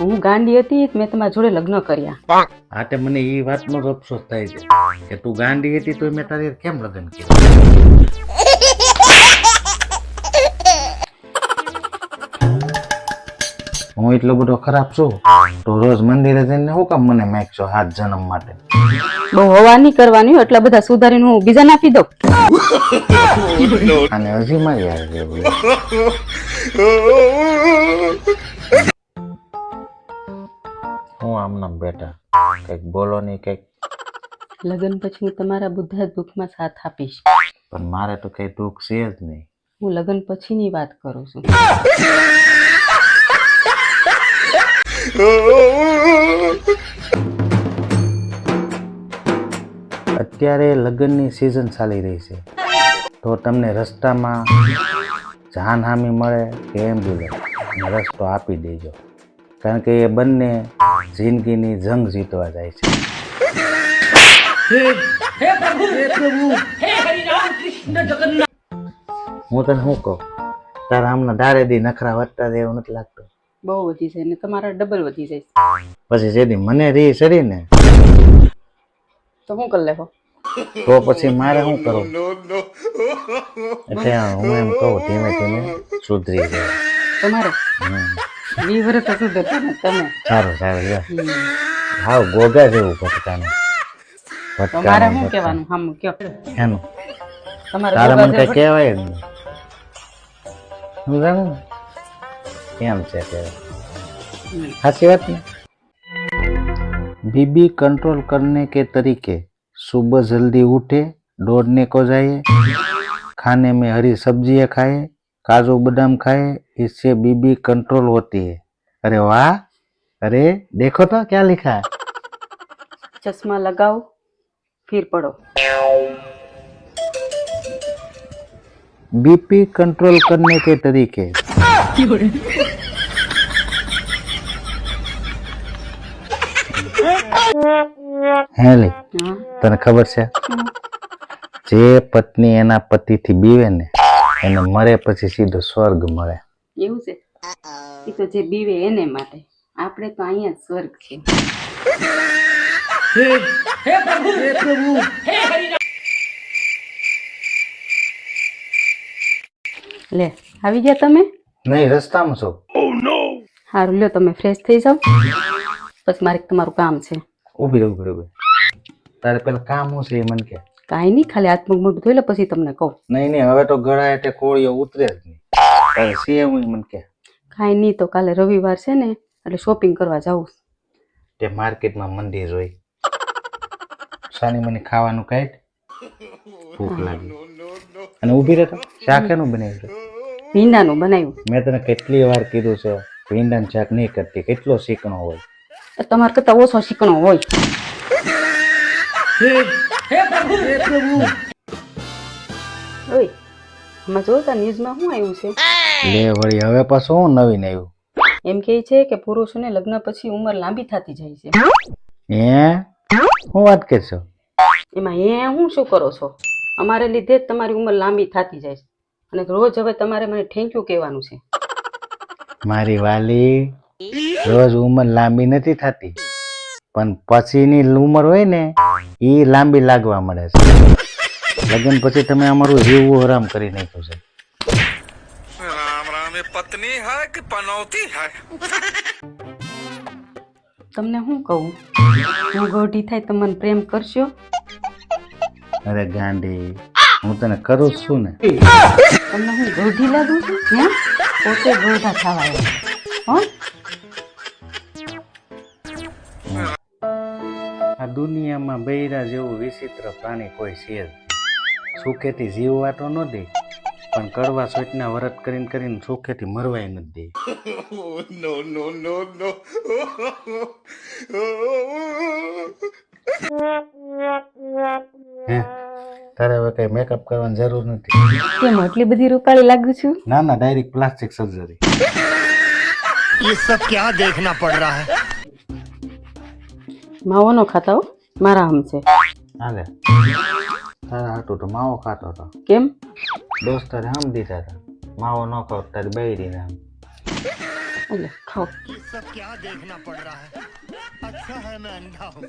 હું ગાંડી હતી મેં તમારા જોડે લગ્ન કર્યા. હા તે મને એ વાતનો જ અફસોસ થાય છે કે તું ગાંડી હતી તો મેં તારી કેમ લગ્ન કર્યું? હું એટલો બધો ખરાબ છું? તો રોજ મંદિરે જઈને શું કામ મને મેકશો હાથ જન્મ માટે? બહુ હવા નહીં કરવાની હોય એટલા બધા સુધારીને હું બીજા નાખી દઉં. અને હજી મારી હારે આમનામ બેટા. કંઈક બોલો નહીં કંઈક. લગ્ન પછી હું તમારા બધા દુઃખમાં સાથ આપીશ. પણ મારે તો કઈ દુઃખ છે જ નહીં. હું લગ્ન પછીની વાત કરું છું. અત્યારે લગ્નની સિઝન ચાલી રહી છે. તો તમને રસ્તામાં જાનહામી મળે કે એમ્બ્યુલન્સ રસ્તો આપી દેજો. કારણ કે એ બંને જિંદગીની જંગ જીતવા જાય છે. હું તને શું કહું? તારા હમણાં દારે દી નખરા વધતા એવું નથી લાગતું. બહુ વધી જાય ને તમારા ડબલ વધી જાય. પછી જેથી મને રી સરી ને તો શું કરી લેખો તો પછી મારે શું કરું એટલે હું એમ કહું ધીમે ધીમે સુધરી જાય. તમારે? હમ. વી વર્ષ સુધરતા ને તમે સારું સારું લ્યો હમ. હાવ ગોગા જેવું ભટકાનું તો મારે ભટકાનું શું કહેવાનું હમ કયો એનું તમારે તારે ગોગા મને કઈ જેવું કહેવાય જ નહીં હું જાણું ને કેમ છે તે હમ. સાચી વાત ને बीबी कंट्रोल करने के तरीके सुबह जल्दी उठे दौड़ने को जाए खाने में हरी सब्जियां खाए काजू बादाम खाए इससे बीबी कंट्रोल होती है अरे वाह अरे देखो तो क्या लिखा है चश्मा लगाओ फिर पढ़ो बीपी कंट्रोल करने के तरीके હે લી હા તને ખબર છે જે પત્ની એના પતિથી બીવે ને એને મરે પછી સીધો સ્વર્ગ મળે. એવું છે? એ તો જે બીવે એને માટે. આપણે તો અહીંયા સ્વર્ગ છે. લે આવી ગયા તમે? નહીં રસ્તામાં છો. સારું લ્યો તમે ફ્રેશ થઈ જાઓ. પછી મારે તમારું કામ છે. ઊભી રહું ઊભી રહે, તારે પેલા કામ શું છે એ મને કે કાંઈ નહીં ખાલી આત્મક મોઢું ધોઈ લે પછી તમને કહું. નહીં નહીં હવે તો ગળા એટલે કોળીઓ ઉતરે જ નહીં. તારે છે મને કે. કાંઈ નહીં તો કાલે રવિવાર છે ને એટલે શોપિંગ કરવા જાઉં તે માર્કેટમાં મંદિર હોય. સાની મને ખાવાનું કાઢ. ભૂખ લાગી. અને ઊભી રહે તો. શાક એનું બનાવ્યું ભીંડાનું બનાવ્યું. મેં તને કેટલી વાર કીધું છે ભીંડાનું શાક નહીં કરતી. કેટલો શીકણો હોય? તમારે કરતાં ઓછો શીકણો હોય. ઓય જોતા ન્યૂઝમાં શું આવ્યું છે? લે વળી હવે પાછું હું નવીન આવ્યું? એમ કહે છે કે પુરુષોને લગ્ન પછી ઉંમર લાંબી થતી જાય છે. હે? હું વાત કરશો? એમાં એ હું શું કરો છો? અમારે લીધે જ તમારી ઉંમર લાંબી થતી જાય છે. અને રોજ હવે તમારે મને થેન્ક યુ કહેવાનું છે. મારી વાલી રોજ ઉંમર લાંબી નથી થતી. પણ પછીની ઉંમર હોય ને એ લાંબી લાગવા મળે છે. લગ્ન પછી તમે અમારું જીવવું હરામ કરી નાખ્યું છે. પત્ની હે કે પનૌતી હે તમને હું કહું? હું ગોઢી થાય તો મને પ્રેમ કરશો? અરે ગાંડી હું તને કરું છું ને. તમને હું ગોઢી લાગુ છું? હે? પોતે ગોઢા થવાય હો? આ દુનિયામાં બૈરા જેવું વિચિત્ર પ્રાણી કોઈ છે જ નહીં. સુખેથી જીવવા તો ન દે પણ કડવા સોચના વરત કરીને કરીને સુખેથી મરવાય નથી દે no no no no હે તારે હવે કઈ મેકઅપ કરવાની જરૂર નથી કેમ આટલી બધી રૂપાળી લાગુ છું ના ના ડાયરેક્ટ પ્લાસ્ટિક સર્જરી ये सब क्या देखना पड़ रहा है માવો નો ખાતા હો મારા આમ છે હાલે તારા હાટું તો માવો ખાતો હતો કેમ દોસ્તારે આમ દીધા હતા માવો ન ખાવ તારી બૈરી ને આમ એટલે ખાઓ ये सब क्या देखना पड़ रहा है अच्छा है मैं अंधा हूँ